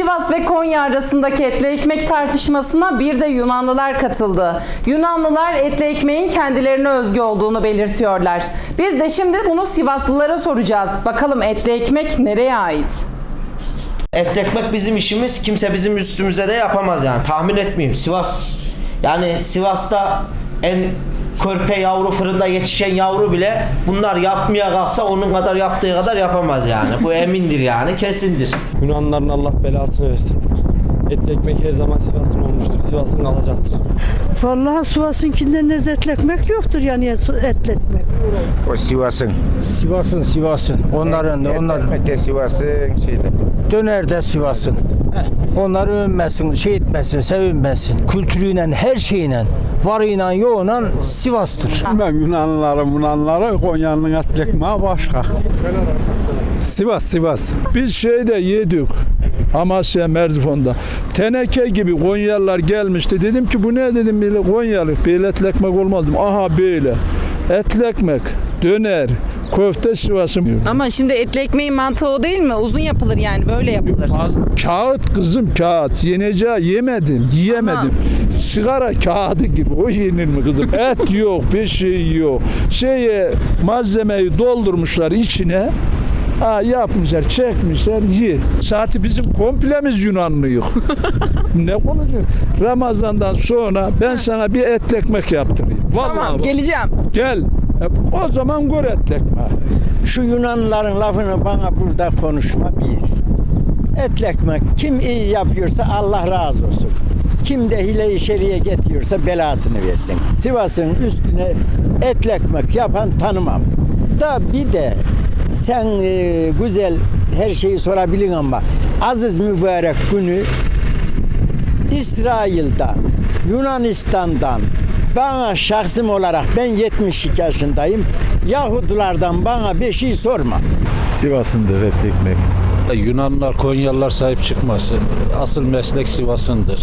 Sivas ve Konya arasındaki etli ekmek tartışmasına bir de Yunanlılar katıldı. Yunanlılar etli ekmeğin kendilerine özgü olduğunu belirtiyorlar. Biz de şimdi bunu Sivaslılara soracağız. Bakalım etli ekmek nereye ait? Et ekmek bizim işimiz. Kimse bizim üstümüze de yapamaz yani. Tahmin etmeyeyim. Sivas yani Sivas'ta en körpe yavru fırında yetişen yavru bile bunlar yapmaya kalksa onun kadar yaptığı kadar yapamaz yani. Bu emindir yani kesindir. Yunanlıların Allah belasını versin. Etli ekmek her zaman Sivas'ın olmuştur. Sivas'ın kalacaktır. Vallahi Sivas'ınkinden lezzetli ekmek yoktur yani etli ekmek. O Sivas'ın. Sivas'ın Sivas'ın. Onların Et onlar ekmek de Sivas'ın şeyde. döner de Sivas'ın. Onları övünmesin, şey etmesin, sevinmesin. Kültürüyle, her şeyle, varıyla, yoğuyla Sivas'tır. Ben Yunanlıları, Yunanlıları Konya'nın et ekmeği başka. Sivas Sivas. Biz şeyde yedik. Amasya Merzifon'da. Teneke gibi Konyalılar gelmişti. Dedim ki bu ne dedim böyle Konyalı. Böyle etli ekmek olmaz dedim. Aha böyle. Etli ekmek, döner, köfte Sivas'ın. Ama şimdi etli ekmeğin mantığı o değil mi? Uzun yapılır yani böyle yapılır. Kağıt kızım kağıt. Yeneceği yemedim, yiyemedim. Sigara kağıdı gibi. O yenir mi kızım? Et yok, bir şey yok. Şeye malzemeyi doldurmuşlar içine. Ha, yapmışlar, çekmişler, ye. Saati bizim komplemiz Yunanlıyıq. ne konuşuyorsun? Ramazan'dan sonra ben sana bir etli ekmek yaptırayım. Vallahi Tamam bak. geleceğim. Gel. O zaman gör etli ekmeği. Şu Yunanlıların lafını bana burada konuşma bir. Etli ekmek kim iyi yapıyorsa Allah razı olsun. Kim de hile içeriye getiriyorsa belasını versin. Sivas'ın üstüne etli ekmek yapan tanımam. Da bir de sen e, güzel her şeyi sorabilin ama aziz mübarek günü İsrail'den, Yunanistan'dan bana şahsım olarak ben 72 yaşındayım. Yahudilerden bana bir şey sorma. Sivas'ındır et ekmek. Yunanlılar, Konyalılar sahip çıkmasın. Asıl meslek Sivas'ındır.